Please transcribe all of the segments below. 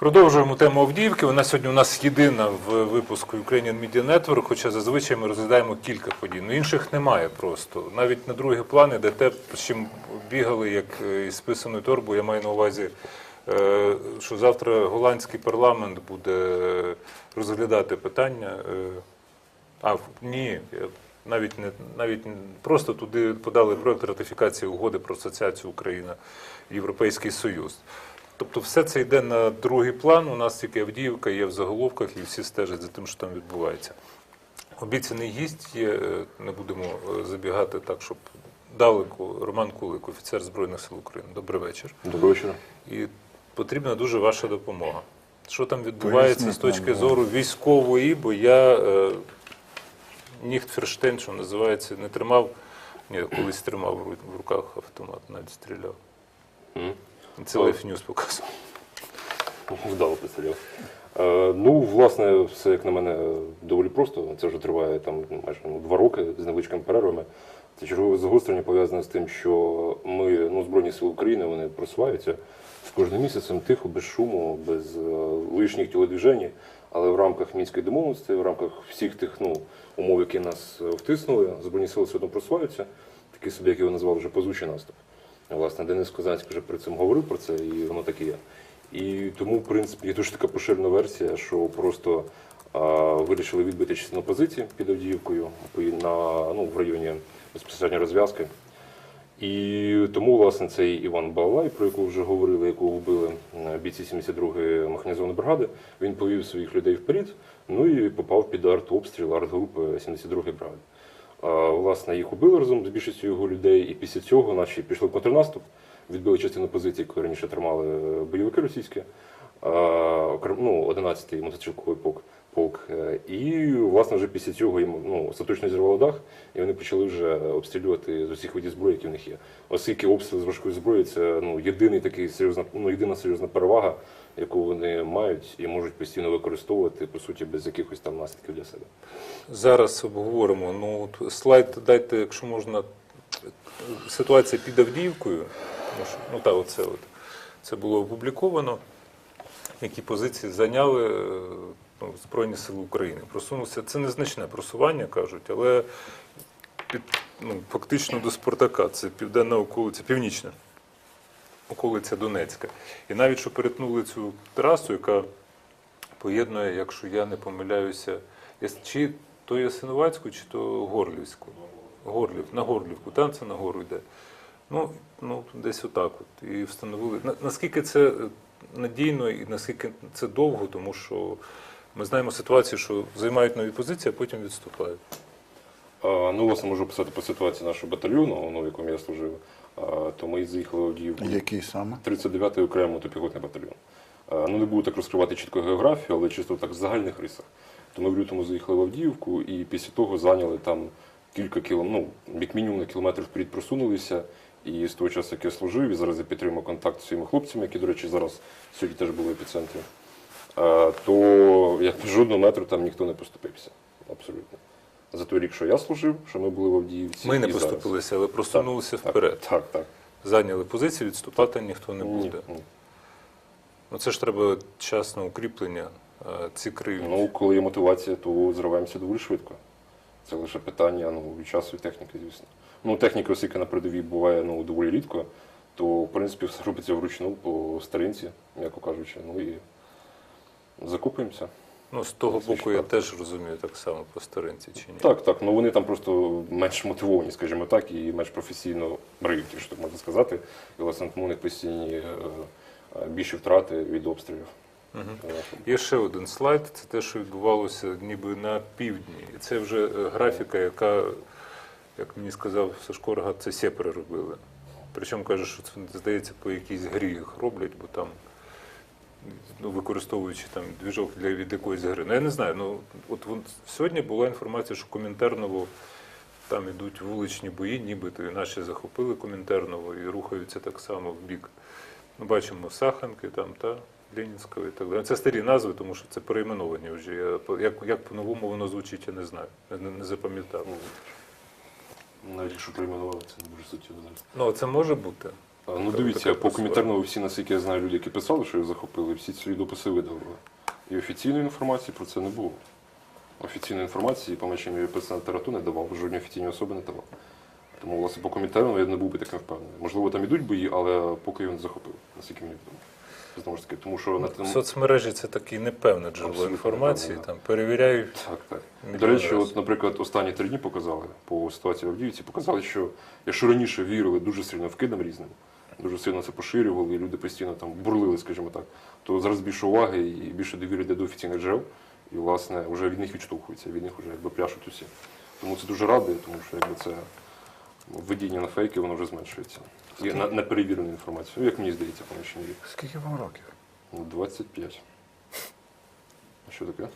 Продовжуємо тему Авдіївки. Вона сьогодні у нас єдина в випуску Ukrainian Media Network, хоча зазвичай ми розглядаємо кілька подій. Ну інших немає просто. Навіть на другий план іде те, з чим бігали, як е, із списаною торбою. Я маю на увазі, е, що завтра голландський парламент буде розглядати питання. е, А ні, навіть не навіть просто туди подали проект ратифікації угоди про асоціацію Україна Європейський Союз. Тобто все це йде на другий план. У нас тільки Авдіївка є в заголовках, і всі стежать за тим, що там відбувається. Обіцяний гість є, е, не будемо е, забігати так, щоб далеко. Роман Кулик, офіцер Збройних сил України. Добрий вечір. Доброго вечора. І потрібна дуже ваша допомога. Що там відбувається Поясніть з точки нам, зору військової, бо я е, Ніхтферштейн, що називається, не тримав, ні, колись тримав в руках автомат, навіть стріляв. Це. Life News показував. Вдало представляв. Е, ну, власне, все, як на мене, доволі просто. Це вже триває там майже ну, два роки з невеличкими перервами. Це чергове загострення пов'язане з тим, що ми, ну, Збройні Сили України, вони просуваються з кожним місяцем тихо, без шуму, без е, лишніх тілодвіжень, але в рамках мінської домовленості, в рамках всіх тих ну, умов, які нас е, втиснули, Збройні сили все одно просуваються. Такий собі, як його назвав вже позучий наступ. Власне, Денис Козацький вже перед цим говорив про це, і воно так і є. І тому, в принципі, є дуже така поширена версія, що просто а, вирішили відбити частину позицій під Авдіївкою на, ну, в районі безпосередньо розв'язки. І тому, власне, цей Іван Балалай, про якого вже говорили, якого вбили е, бійці 72-ї механізованої бригади, він повів своїх людей вперед, ну і попав під артобстріл артгрупи 72-ї бригади. Власне, їх убили разом з більшістю його людей, і після цього наші пішли в контрнаступ, відбили частину позицій, які раніше тримали е, бойовики російські, ну, 11-й мотоцикловий полк. Полк. Е, І, власне, вже після цього їм ну, остаточно зірвало дах, і вони почали вже обстрілювати з усіх видів зброї, які в них є. Оскільки обстріл з важкої зброї це ну, єдиний такий серйозна, ну, єдина серйозна перевага, яку вони мають і можуть постійно використовувати, по суті, без якихось там наслідків для себе. Зараз обговоримо. Ну, слайд дайте, якщо можна. Ситуація під Авдіївкою. Ну, Ну оце от. Це було опубліковано. Які позиції зайняли е, Збройні Сили України. Просунувся. Це незначне просування, кажуть, але під, ну, фактично до Спартака. Це південна околиця, північна околиця Донецька. І навіть що перетнули цю трасу, яка поєднує, якщо я не помиляюся, чи то Ясиновацьку, чи то Горлівську. Горлів, на Горлівку, там це на гору йде. Ну, ну десь отак от. І встановили. Наскільки це е, надійно і наскільки це довго, тому що ми знаємо ситуацію, що займають нові позиції, а потім відступають. А, Ну, власне, можу писати по ситуації нашого батальйону, ну, в якому я служив. А, То ми заїхали в Авдіївку. Який саме? 39-й окремий мотопіхотний батальйон. А, Ну, не буду так розкривати чітко географію, але чисто так в загальних рисах. То ми в лютому заїхали в Авдіївку і після того зайняли там кілька кілометрів, ну, як мінімум на кілометр вперед просунулися. І з того часу, як я служив, і зараз я підтримую контакт з своїми хлопцями, які, до речі, зараз сьогодні теж були в епіцентрі, то як жодного метру там ніхто не поступився. Абсолютно. За той рік, що я служив, що ми були в Авдіївці. Ми не і зараз. поступилися, але просунулися Так, вперед. Так, так. Зайняли позиції, відступати ніхто не буде. ні. Ну це ж треба час на укріплення. е, Ці криють. Ну, коли є мотивація, то зриваємося доволі швидко. Це лише питання ну, і часу і техніки, звісно. Ну, техніка, оскільки на передовій буває ну, доволі рідко, то в принципі все робиться вручну по старинці, м'яко кажучи. Ну і закупуємося. Ну, з того боку я теж розумію так само по старинці чи ні. Так, так. Ну вони там просто менш мотивовані, скажімо так, і менш професійно бриють, якщо так можна сказати. І власне тому у них постійні е, е, більші втрати від обстрілів. Е, Є ще один слайд, це те, що відбувалося ніби на півдні. І це вже е, графіка, яка, як мені сказав Сашко Рогат, це сєпери робили. Причому каже, що це здається по якійсь грі їх роблять, бо там ну, використовуючи там двіжок для від якоїсь гри. Ну я не знаю. Ну от вон, сьогодні була інформація, що Комінтерново там ідуть вуличні бої, нібито і наші захопили Комінтерново і рухаються так само в бік. Ну, бачимо Саханки там та Ленінського і так далі. Це старі назви, тому що це перейменовані вже. Я, як, як по-новому воно звучить, я не знаю. Я не, не запам'ятав. Навіть якщо прийменували, це не дуже суттєво. Ну, це може бути. А, Ну дивіться, по коментарному всі, наскільки я знаю, люди, які писали, що їх захопили, всі ці дописи видали. І офіційної інформації про це не було. Офіційної інформації, по мірі президент Тарату не давав, жодні офіційні особи не давав. Тому, власне, по коментарям я не був би таким впевнений. Можливо, там ідуть бої, але поки його не захопив, наскільки мені відомо. Знову ж таки, тому що на тому. соцмережі це таке непевне джерело Абсолютно інформації. непевне, Там перевіряють. Так, так. До речі, раз. от, наприклад, останні три дні показали по ситуації в Авдіївці, показали, що якщо раніше вірили дуже сильно вкидам різним, дуже сильно це поширювали, і люди постійно там бурлили, скажімо так, то зараз більше уваги і більше довіри йде до офіційних джерел, і власне вже від них відштовхуються, від них вже якби пляшуть усі. Тому це дуже радує, тому що якби це введіння на фейки, воно вже зменшується. І на неперевірену інформацію, Ну, як мені здається, по меншій мірі. Скільки вам років? Ну, 25. А що таке?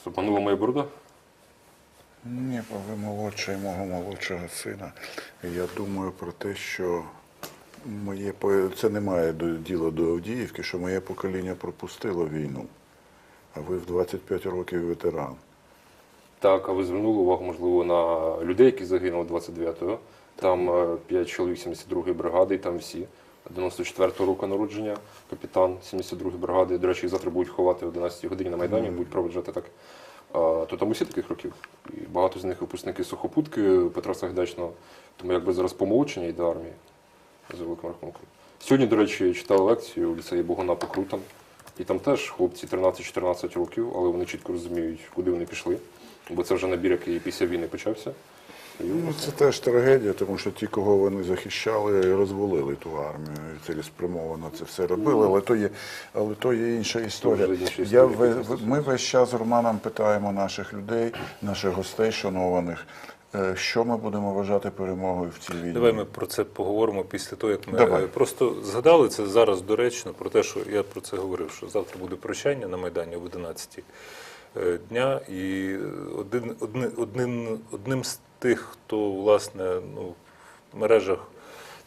Стопанула моя борода? Ні, бо ви молодший мого молодшого сина. Я думаю про те, що моє це не має діла до Авдіївки, що моє покоління пропустило війну. А ви в 25 років ветеран. Так, а ви звернули увагу, можливо, на людей, які загинули 29-го. Там 5 чоловік 72-ї бригади, і там всі. 94-го року народження, капітан 72-ї бригади. До речі, їх завтра будуть ховати о 11-й годині на Майдані, будуть проведжати так. То там усі таких років. І багато з них випускники сухопутки Петра Сагайдачного. Тому якби зараз помолчення йде армії за великим рахунком. Сьогодні, до речі, я читав лекцію у ліцеї Богуна Покрутан. І там теж хлопці 13-14 років, але вони чітко розуміють, куди вони пішли. Бо це вже набір, який після війни почався. Ну, це теж трагедія, тому що ті, кого вони захищали, розвалили ту армію. І цілеспрямовано це все робили, але то є, але то є інша історія. Я, історія, ве- яка в- ми весь час з Романом питаємо наших людей, наших гостей шанованих, е, що ми будемо вважати перемогою в цій війні. Давай ми про це поговоримо після того, як ми Давай. е, просто згадали це зараз доречно про те, що я про це говорив, що завтра буде прощання на Майдані об 11 е, дня. І один, одни, одним, одним з тих, хто власне ну, в мережах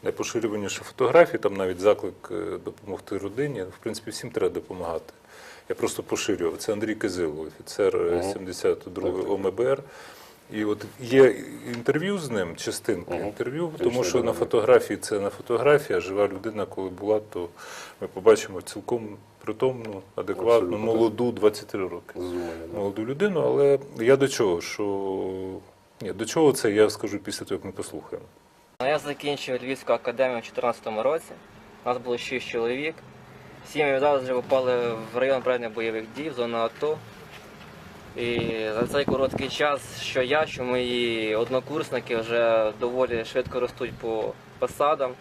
найпоширюваніше фотографії, там навіть заклик е, допомогти родині. В принципі, всім треба допомагати. Я просто поширював. Це Андрій Кизило, офіцер е, 72-ї ОМБР. І от є інтерв'ю з ним, частинки Ага. інтерв'ю, тому що на фотографії це не фотографія, а жива людина, коли була, то ми побачимо цілком притомну, адекватну, Абсолютно, молоду, 23 роки. Зумані, да. Молоду людину, але я до чого? Що ні, до чого це я скажу після того, як ми послухаємо. Ну, Я закінчив Львівську академію у 2014 році. У нас було 6 чоловік. Всі ми відразу вже попали в район проведення бойових дій, в зону АТО. І за цей короткий час, що я, що мої однокурсники вже доволі швидко ростуть по посадам.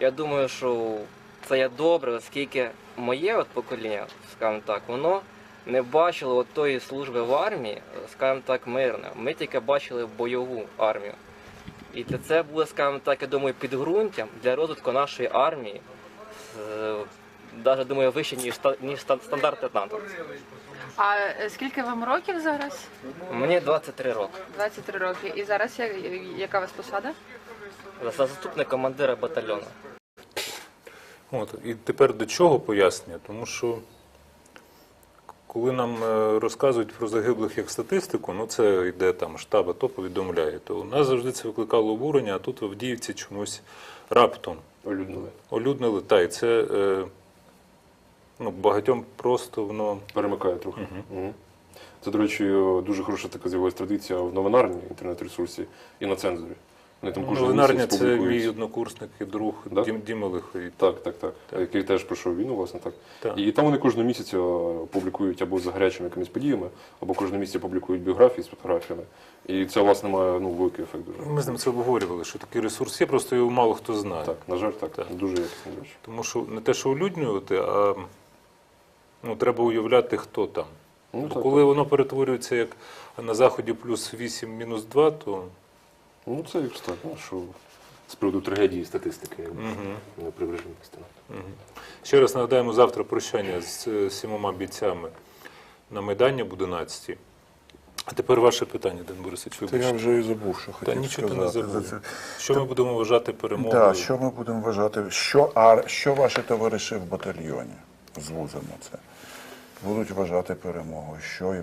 Я думаю, що це є добре, оскільки моє от покоління, скажімо так, воно не бачило от тої служби в армії, скажімо так, мирно. Ми тільки бачили бойову армію. І це буде, скажімо так, я думаю, підґрунтям для розвитку нашої армії, навіть думаю, вище, ніж, ніж стандарти НАТО. А е, скільки вам років зараз? Мені 23 роки. 23 роки. І зараз я- яка у вас посада? За заступник командира батальйону. От, і тепер до чого пояснення? Тому що коли нам е, розказують про загиблих як статистику, ну це йде там штаб АТО повідомляє, то у нас завжди це викликало обурення, а тут в Авдіївці чомусь раптом Олюднили. олюднили. Та, і це е, ну, багатьом просто воно. Перемикає трохи. Мгм. Це, до речі, дуже хороша така з'явилася традиція в новинарній інтернет-ресурсі і на цензурі. Вони там кожен Новинарня місяць це мій однокурсник і друг Да? Дім, Діма Лиховій. Так, так, так, Який теж пройшов війну, власне так. Так. І там вони кожного місяця публікують або за гарячими якимись подіями, або кожного місяця публікують біографії з фотографіями. І це, власне, має ну, великий ефект дуже. Ми з ним це обговорювали, що такий ресурс є, просто його мало хто знає. Так, на жаль, так, Так. дуже якісні речі. Тому що не те, що улюднювати, а ну, треба уявляти, хто там. Ну, Бо так, коли воно перетворюється як на заході плюс 8, мінус 2, то Ну, це як ж так, ну, що з приводу трагедії статистики, привержена істина. мгм. ще раз нагадаємо завтра прощання з е, сімома бійцями на Майдані об 11. А тепер ваше питання, Ден Борисович, Та я вже і забув, що Та хотів нічого ти сказати. не забув. Що ми будемо вважати перемогою? Да, що ми будемо вважати? Що, ар, що ваші товариші в батальйоні? Звузимо це. Будуть вважати перемогою, що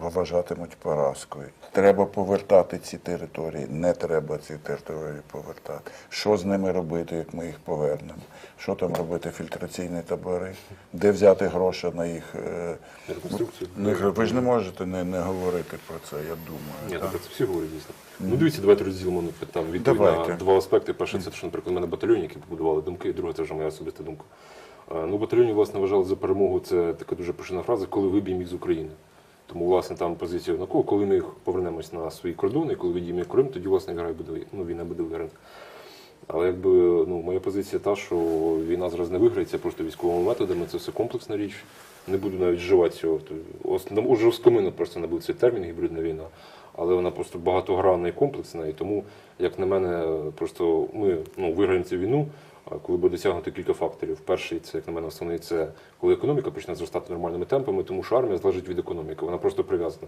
вважатимуть поразкою. Треба повертати ці території, не треба ці території повертати. Що з ними робити, як ми їх повернемо? Що там робити, фільтраційні табори? Де взяти гроші на їх е, Реконструкцію. ви ж не можете не, не говорити про це, я думаю. Ні, так? це всі говорять дійсно. Ну дивіться, давайте розділимо ну, там відповідь на два аспекти. Перше, це що, наприклад, у мене батальйон, які побудували думки, і друге, це вже моя особиста думка. Ну, батальйоні, власне, вважали за перемогу, це така дуже поширена фраза, коли виб'ємо їх з України. Тому, власне, там позиція однакова, коли ми їх повернемось на свої кордони, коли відіймо Крим, тоді, власне, гра буде, ну, війна буде виграна. Але якби ну, моя позиція та, що війна зараз не виграється просто військовими методами, це все комплексна річ. Не буду навіть вживати цього. То, ос- ну, скомину просто не був цей термін гібридна війна, але вона просто багатогранна і комплексна. І тому, як на мене, просто ми ну, виграємо цю війну, коли буде досягнути кілька факторів. Перший, це, як на мене, основний це коли економіка почне зростати нормальними темпами, тому що армія залежить від економіки. Вона просто прив'язана.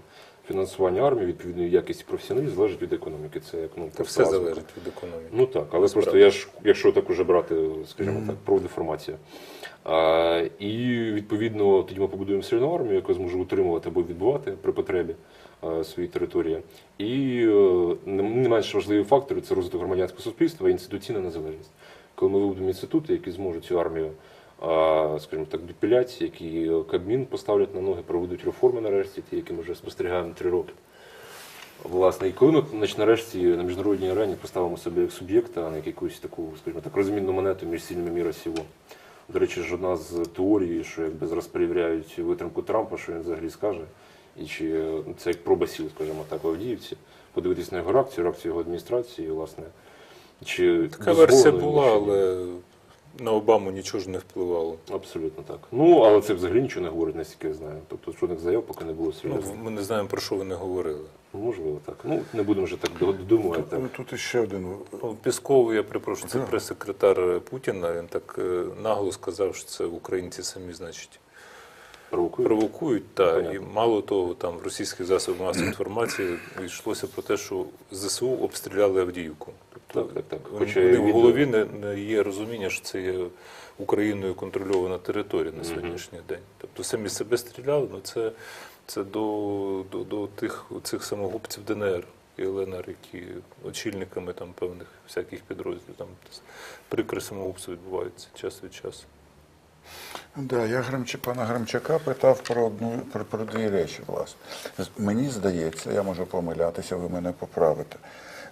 Фінансування армії, відповідної якості професіоналізм залежить від економіки. Це як ну Та все залежить від економіки. Ну так, але Насправді. просто я ж, якщо так уже брати, скажімо так, про деформацію. А, і відповідно тоді ми побудуємо сильну армію, яка зможе утримувати або відбувати при потребі а, свої території. І е, не не менш важливі фактори це розвиток громадянського суспільства і інституційна незалежність. Коли ми виведемо інститути, які зможуть цю армію, скажімо так, допілять, які Кабмін поставлять на ноги, проведуть реформи нарешті, ті, які ми вже спостерігаємо три роки. Власне, і коли ми значить, нарешті на міжнародній арені поставимо себе як суб'єкта, а не як якусь таку, скажімо так, розмінну монету між сильними міра сього. До речі, ж одна з теорій, що якби зараз перевіряють витримку Трампа, що він взагалі скаже, і чи е, це як проба сіл, скажімо так, в Авдіївці, подивитись на його реакцію, реакцію його адміністрації, власне, чи Така версія була, але на Обаму нічого ж не впливало. Абсолютно так. Ну, але це взагалі нічого не говорить, наскільки я знаю. Тобто жодних заяв поки не було Ну, серйозно. ми не знаємо, про що вони говорили. Можливо, так. Ну, не будемо вже так додумувати. Так. Тут, тут іще один Ну, Пісков, я перепрошую, це прес-секретар Путіна. Він так е, нагло сказав, що це українці самі, значить, Провокує. провокують. Та, і мало того, там в російських засобах масової інформації йшлося про те, що ЗСУ обстріляли Авдіївку. Тобто Так, так, так. Хоча вони в голові не, не є розуміння, що це є Україною контрольована територія на сьогоднішній день. Тобто самі себе стріляли, ну це, це до, до, до тих цих самогубців ДНР і ЛНР, які очільниками там певних всяких підрозділів. Там прикри самогубства відбуваються час від часу. Да, я Гремча, пана Гремчака питав про одну про, про дві речі, власне. Мені здається, я можу помилятися, ви мене поправите,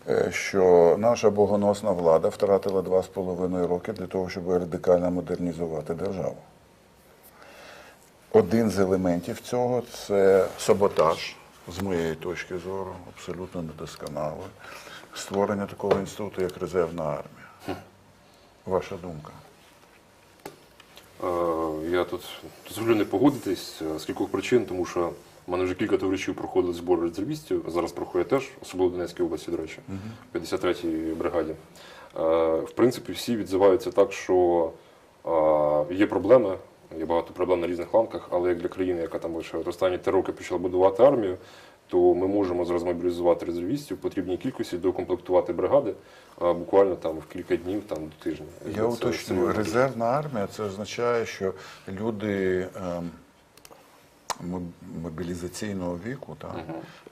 е, що наша богоносна влада втратила два з половиною роки для того, щоб радикально модернізувати державу. Один з елементів цього це саботаж, з моєї точки зору, абсолютно недосконалий. Створення такого інституту, як резервна армія. Ваша думка? Е, Я тут дозволю не погодитись е, з кількох причин, тому що в мене вже кілька товаришів проходили збор резервістів. Зараз проходять теж, особливо в Донецькій області, до речі, в 53-й бригаді. Е, В принципі, всі відзиваються так, що є проблеми, є багато проблем на різних ланках, але як для країни, яка там лише останні три роки почала будувати армію, то ми можемо зараз мобілізувати резервістів в потрібній кількості, докомплектувати бригади е, буквально там в кілька днів, там до тижня. Я Це уточнюю, резервна армія це означає, що люди ем, мобілізаційного віку, так,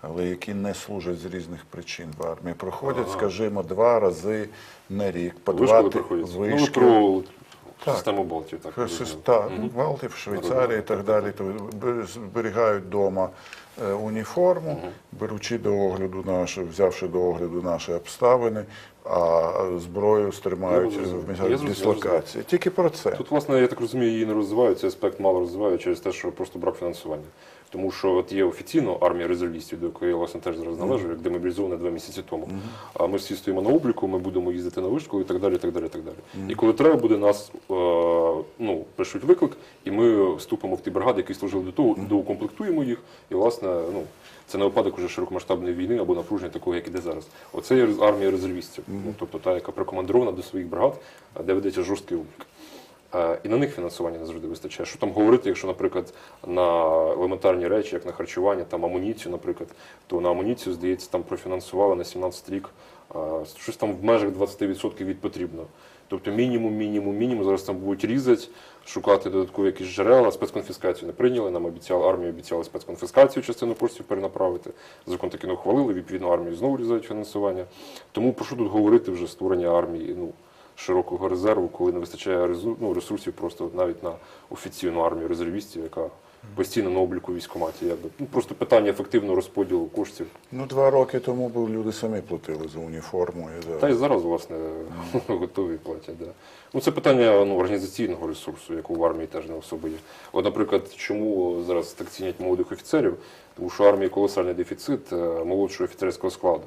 але які не служать з різних причин в армії, проходять, скажімо, два рази на рік, по два. Ну, ви про Так. систему Балтів. Так. Так, Балтів, Швейцарії і так далі, то зберігають вдома е, уніформу, беручи до огляду наше, взявши до огляду наші обставини, а зброю стримають в місцях дислокації. Тільки про це. Тут, власне, я так розумію, її не розвивають, цей аспект мало розвивають через те, що просто брак фінансування. Тому що от є офіційно армія резервістів, до якої я власне теж зараз належу, як демобілізована два місяці тому. А ми всі стоїмо на обліку, ми будемо їздити на вишколу і так далі. Так далі, так далі. І коли треба буде, нас е, ну, пишуть виклик, і ми вступимо в ті бригади, які служили до того, доукомплектуємо їх. І, власне, ну, це не випадок уже широкомасштабної війни або напруження такого, як іде зараз. Оце є армія резервістів, ну, тобто та, яка прикомандирована до своїх бригад, де ведеться жорсткий облік. І на них фінансування не завжди вистачає. Що там говорити, якщо, наприклад, на елементарні речі, як на харчування, там амуніцію, наприклад, то на амуніцію, здається, там профінансували на 17 рік щось там в межах 20% від потрібного. Тобто мінімум, мінімум, мінімум. Зараз там будуть різати, шукати додаткові якісь джерела. Спецконфіскацію не прийняли. Нам обіцяли, армії обіцяли спецконфіскацію частину коштів перенаправити. Закон таки не ухвалили, відповідно, армію знову різають фінансування. Тому про що тут говорити вже створення армії ну, широкого резерву, коли не вистачає ну, ресурсів просто навіть на офіційну армію резервістів, яка постійно на обліку військкоматі. Якби. Ну, просто питання ефективного розподілу коштів. Ну, два роки тому бо люди самі платили за уніформу. І за... Та й зараз, власне, готові платять. Да. Ну, це питання ну, організаційного ресурсу, яку в армії теж не особо є. От, наприклад, чому зараз так цінять молодих офіцерів? Тому що в армії колосальний дефіцит е, молодшого офіцерського складу.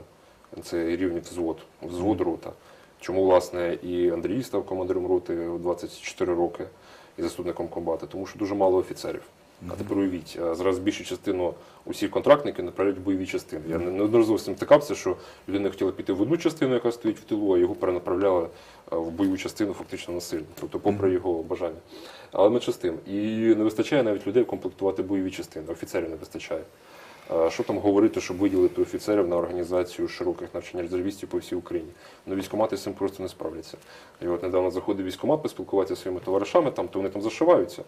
Це рівні взвод, взвод рота. Чому, власне, і Андрій став командиром роти у 24 роки і заступником комбата? Тому що дуже мало офіцерів. А тепер уявіть, зараз більшу частину усіх контрактників направляють в бойові частини. Я не- неодноразово з цим стикався, що людина хотіла піти в одну частину, яка стоїть в тилу, а його перенаправляли е, в бойову частину фактично насильно, тобто попри його бажання. Але з тим. І не вистачає навіть людей комплектувати бойові частини, офіцерів не вистачає. Що там говорити, щоб виділити офіцерів на організацію широких навчань резервістів по всій Україні? Ну, військкомати з цим просто не справляться. І от недавно заходив військкомат поспілкуватися зі своїми товаришами, там, то вони там зашиваються.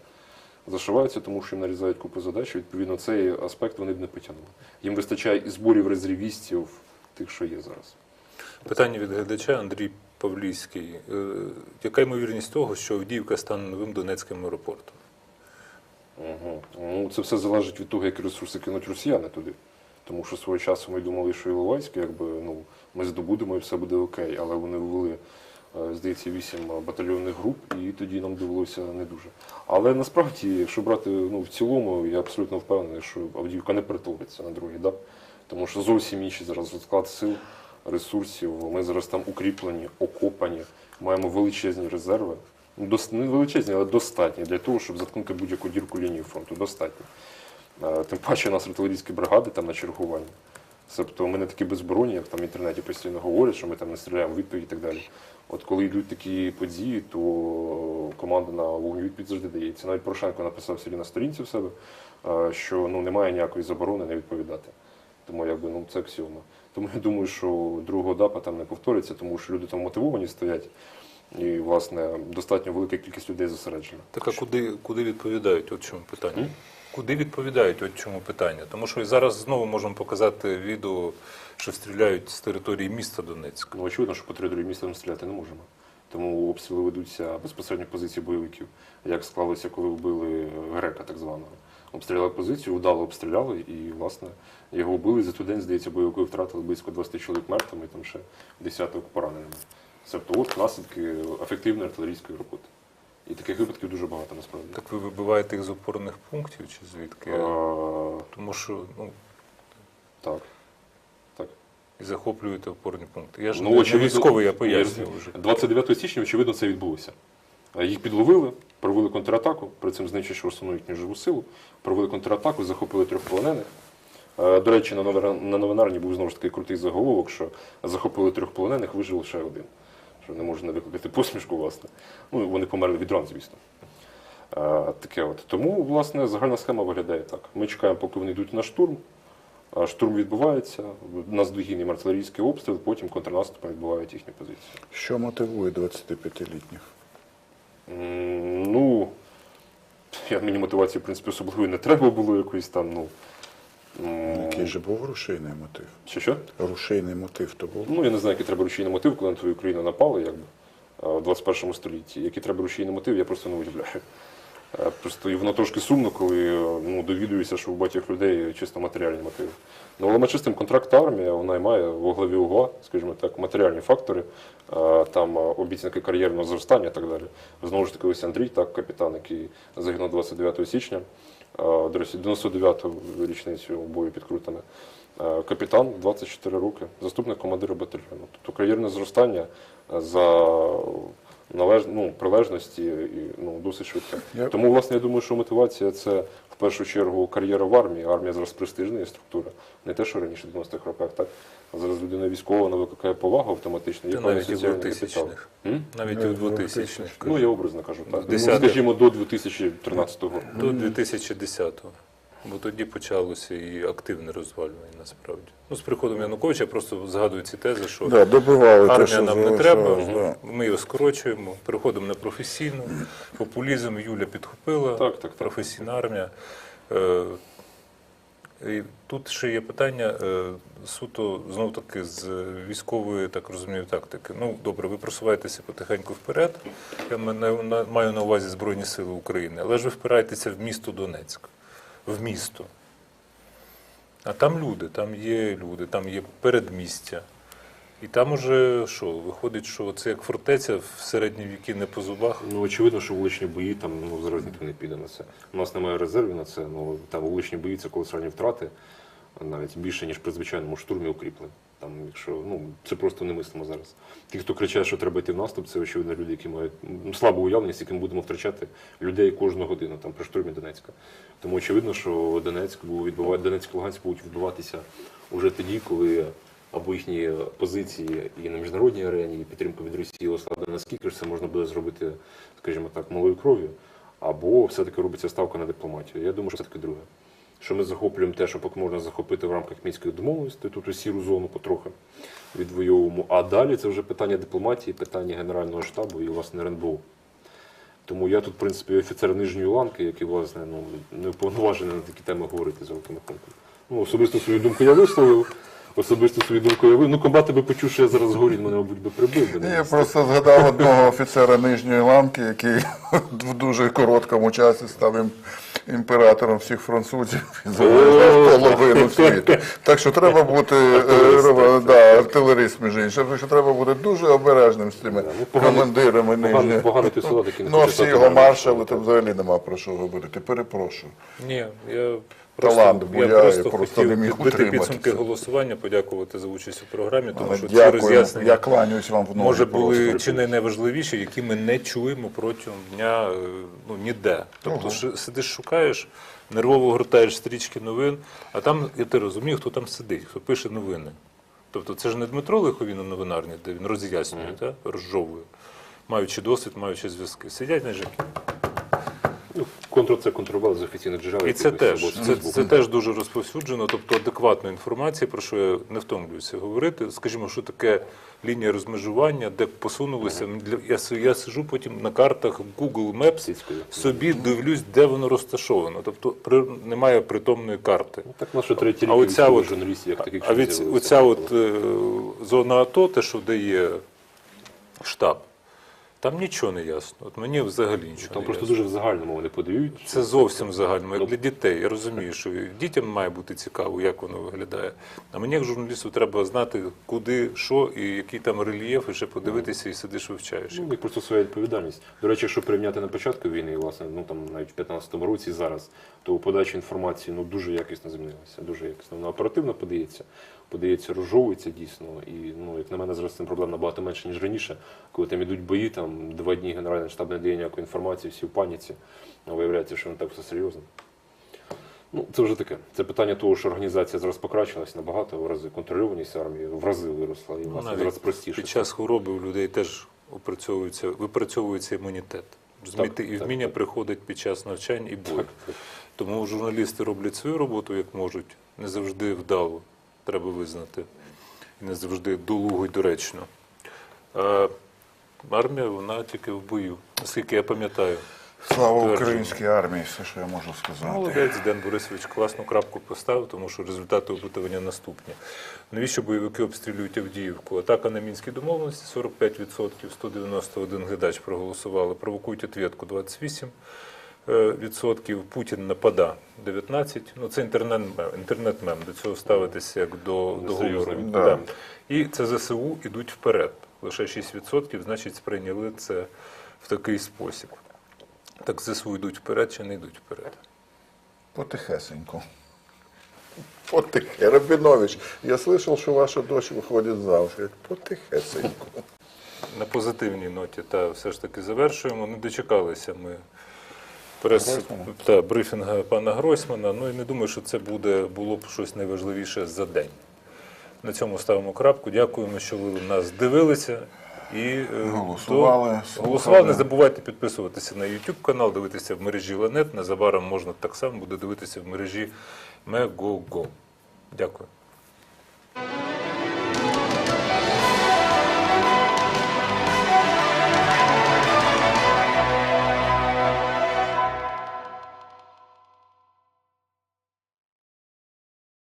Зашиваються, тому що їм нарізають купу задач. Відповідно, цей аспект вони б не потягнули. Їм вистачає і зборів резервістів, тих, що є зараз. Питання від глядача Андрій Павлійський. Е, Яка ймовірність того, що Авдіївка стане новим Донецьким аеропортом? Угу. Ну, це все залежить від того, які ресурси кинуть росіяни туди. Тому що свого часу ми думали, що Іловайськ, якби ну ми здобудемо і все буде окей, але вони ввели, здається, вісім батальйонних груп, і тоді нам довелося не дуже. Але насправді, якщо брати ну, в цілому, я абсолютно впевнений, що Авдіївка не перетвориться на другий етап, тому що зовсім інший зараз розклад сил, ресурсів. Ми зараз там укріплені, окопані, маємо величезні резерви. Ну, Не величезні, але достатні для того, щоб заткнути будь-яку дірку лінії фронту. Достатньо. Е, Тим паче у нас артилерійські бригади там на чергуванні. Тобто ми не такі безборонні, як там в інтернеті постійно говорять, що ми там не стріляємо відповідь і так далі. От коли йдуть такі події, то команда на вогню відповідь завжди дається. Навіть Порошенко написав собі на сторінці в себе, що ну, немає ніякої заборони не відповідати. Тому якби ну це аксіома. Тому я думаю, що другого ДАПа там не повториться, тому що люди там мотивовані стоять, і власне достатньо велика кількість людей зосереджена. Так а куди, куди відповідають? От чому питання. Куди відповідають? От чому питання? Тому що зараз знову можемо показати відео, що стріляють з території міста Донецька. Ну, очевидно, що по території міста ми стріляти не можемо. Тому обстріли ведуться безпосередньо позиції бойовиків, як склалося, коли вбили грека так званого. Обстріляли позицію, вдало обстріляли, і, власне, його вбили. За той день, здається, бойовики втратили близько 20 чоловік мертвими, там ще десяток пораненими. Тобто от наслідки ефективної артилерійської роботи. І таких випадків дуже багато насправді. Так ви вибиваєте їх з опорних пунктів чи звідки? А, Тому що ну, так. Так. і захоплюєте опорні пункти. Я ж Ну, не, не очевидно, військовий, я пояснюю вже. 29 січня, очевидно, це відбулося. Їх підловили, провели контратаку, при цим знищивши основну їхню живу силу, провели контратаку, захопили трьох полонених. Е, До речі, на на новинарні був знову ж таки крутий заголовок, що захопили трьох полонених, вижив лише один. Що не може не викликати посмішку, власне. Ну, вони померли від ран, звісно. Е, Таке от. Тому, власне, загальна схема виглядає так. Ми чекаємо, поки вони йдуть на штурм. А Штурм відбувається, наздогінний артилерійський обстріл, потім контрнаступом відбувають їхні позиції. Що мотивує 25-літніх? Ну, я, мені мотивації, в принципі, особливої не треба було якоїсь там, ну. М, Який же був рушійний мотив? Що що? Рушійний мотив то був. Ну, я не знаю, який треба рушійний мотив, коли на твою Україну напали, якби, в 21 столітті. Який треба рушійний мотив, я просто не уявляю. Е, Просто і воно трошки сумно, коли е, ну, довідуюся, що у багатьох людей чисто матеріальні мотиви. Ну, але ми чистим контракт армія, вона і має в главі угла, скажімо так, матеріальні фактори, там е, обіцянки кар'єрного зростання і так далі. Знову ж таки, ось Андрій, так, капітан, який загинув 29 січня, до речі, 99-ту річницю бою під Крутами. Е, Капітан 24 роки, заступник командира батальйону. Тобто кар'єрне зростання е, за належ... ну, прилежності і ну, досить швидке. Я- Тому, власне, я думаю, що мотивація це в першу чергу кар'єра в армії. Армія зараз престижна є структура. Не те, що раніше в 90-х роках, так? А зараз людина військова, вона викликає повагу автоматично, є навіть і в 2000-х. Навіть Ну, і в в 2000 х Ну, я образно кажу, так. Ну, 10-х. скажімо, до 2013 року. До 2010-го. Бо тоді почалося і активне розвалювання насправді. Ну, з приходом Януковича просто згадую ці тези, що Да, добивали те, армія що нам не треба, да. ми його скорочуємо, переходимо на професійну. Популізм Юля підхопила, Так, так, так. професійна армія. Е, і тут ще є питання е, суто знов таки з військової, так розумію, тактики. Ну добре, ви просуваєтеся потихеньку вперед. Я маю на увазі Збройні Сили України, але ж ви впираєтеся в місто Донецьк, в місто. А там люди, там є люди, там є передмістя. І там уже що, виходить, що це як фортеця в середні віки не по зубах. Ну, очевидно, що вуличні бої там ну, зараз ніхто не піде на це. У нас немає резервів на це. Ну там вуличні бої це колосальні втрати, навіть більше, ніж при звичайному штурмі укріплень. Там, якщо ну це просто немислимо зараз. Ті, хто кричать, що треба йти в наступ, це очевидно люди, які мають ну, слабу уявленість, яким будемо втрачати людей кожну годину там при штурмі Донецька. Тому очевидно, що Донецьк був відбувати Донецьк Луганськ будуть відбуватися уже тоді, коли або їхні позиції і на міжнародній арені, і підтримка від Росії ослаблена наскільки ж це можна буде зробити, скажімо так, малою кров'ю, або все-таки робиться ставка на дипломатію. Я думаю, що все-таки друге. Що ми захоплюємо те, що поки можна захопити в рамках мінської домовленості, тут сіру зону потрохи відвоюємо. А далі це вже питання дипломатії, питання Генерального штабу і власне РНБО. Тому я тут, в принципі, офіцер нижньої ланки, який, власне, ну, не уповноважений на такі теми говорити за рахунком. Ну, особисто свою думку я висловив. Особисто свою думку. Ну, комбати би почув, що я зараз говорю, мене, мабуть, би прибив. би. Я просто згадав одного офіцера нижньої ланки, який в дуже короткому часі став ім- імператором всіх французів і завоював половину світу. Так що треба бути е, Артилерист, да, артилерист, між іншим. Що треба бути дуже обережним з цими ну, командирами Ну, а всі його маршали, там взагалі нема про що говорити. Перепрошую. Ні, я Талант я буяє, просто, просто хотів не міг підбити підсумки голосування, подякувати за участь у програмі, тому Але що ці роз'яснення я кланяюсь вам в може просто. чи не найважливіші, які ми не чуємо протягом дня е, ну, ніде. Тобто ши- сидиш, шукаєш, нервово гортаєш стрічки новин, а там, я ти розумію, хто там сидить, хто пише новини. Тобто це ж не Дмитро Лиховін на новинарні, де він роз'яснює, та, розжовує, маючи досвід, маючи зв'язки. Сидять на житті. Ну, контр це контролювали з офіційних джерел. І це теж, це, це теж дуже розповсюджено, тобто адекватна інформація, про що я не втомлююся говорити. Скажімо, що таке лінія розмежування, де посунулися. Я, я сижу потім на картах Google Maps, собі дивлюсь, де воно розташовано. Тобто при, немає притомної карти. Ну, Так наше третій А оця от- журналістів, як таких, А від оця от е, зона АТО, те, що дає штаб, там нічого не ясно. От мені взагалі нічого Там не просто ясно. дуже в загальному вони подають. Це зовсім загально, Ну, як для дітей. Я розумію, що дітям має бути цікаво, як воно виглядає. А мені, як журналісту, треба знати, куди, що і який там рельєф, і ще подивитися і сидиш вивчаєш. Ну, у просто своя відповідальність. До речі, якщо порівняти на початку війни, власне, ну там навіть в 15-му році і зараз, то подача інформації ну дуже якісно змінилася. Дуже якісно. Вона оперативно подається, подається, розжовується дійсно. І ну, як на мене, зараз цим проблем набагато менше, ніж раніше. Коли там ідуть бої, там два дні Генеральний штаб не дає ніякої інформації, всі в паніці. А виявляється, що не так все серйозно. Ну, це вже таке. Це питання того, що організація зараз покращилась набагато в рази. Контрольованість армії в рази виросла. І Ну, власне навіть зараз простіше. Під час хвороби у людей теж опрацьовується, випрацьовується імунітет. Розумієте, і вміння так. приходить під час навчань і бою. Так, так. Тому журналісти роблять свою роботу як можуть, не завжди вдало, треба визнати, і не завжди долуго й доречно. А армія, вона тільки в бою, наскільки я пам'ятаю. Слава українській армії, все, що я можу сказати. Молодець, Ден Борисович класну крапку поставив, тому що результати опитування наступні. Навіщо бойовики обстрілюють Авдіївку? Атака на мінські домовленості 45%, 191 глядач проголосували. Провокують ответку 28%. Відсотків Путін напада 19. Ну це інтернет-мем, інтернет-мем. До цього ставитися як до, до Серйозно. говору. Да. Да. І це ЗСУ ідуть вперед. Лише 6%, значить, сприйняли це в такий спосіб. Так ЗСУ йдуть вперед чи не йдуть вперед? Потихесенько. Потихе. Рабінович, я слышал, що ваша дочь виходить. Я Потихесенько. На позитивній ноті та все ж таки завершуємо. Не дочекалися ми прес та брифінга пана Гройсмана. Ну і не думаю, що це буде було б щось найважливіше за день. На цьому ставимо крапку. Дякуємо, що ви нас дивилися І е, Голосували, до- голосували. Не забувайте підписуватися на YouTube канал, дивитися в мережі Ланет. Незабаром можна так само буде дивитися в мережі Мегого. Дякую.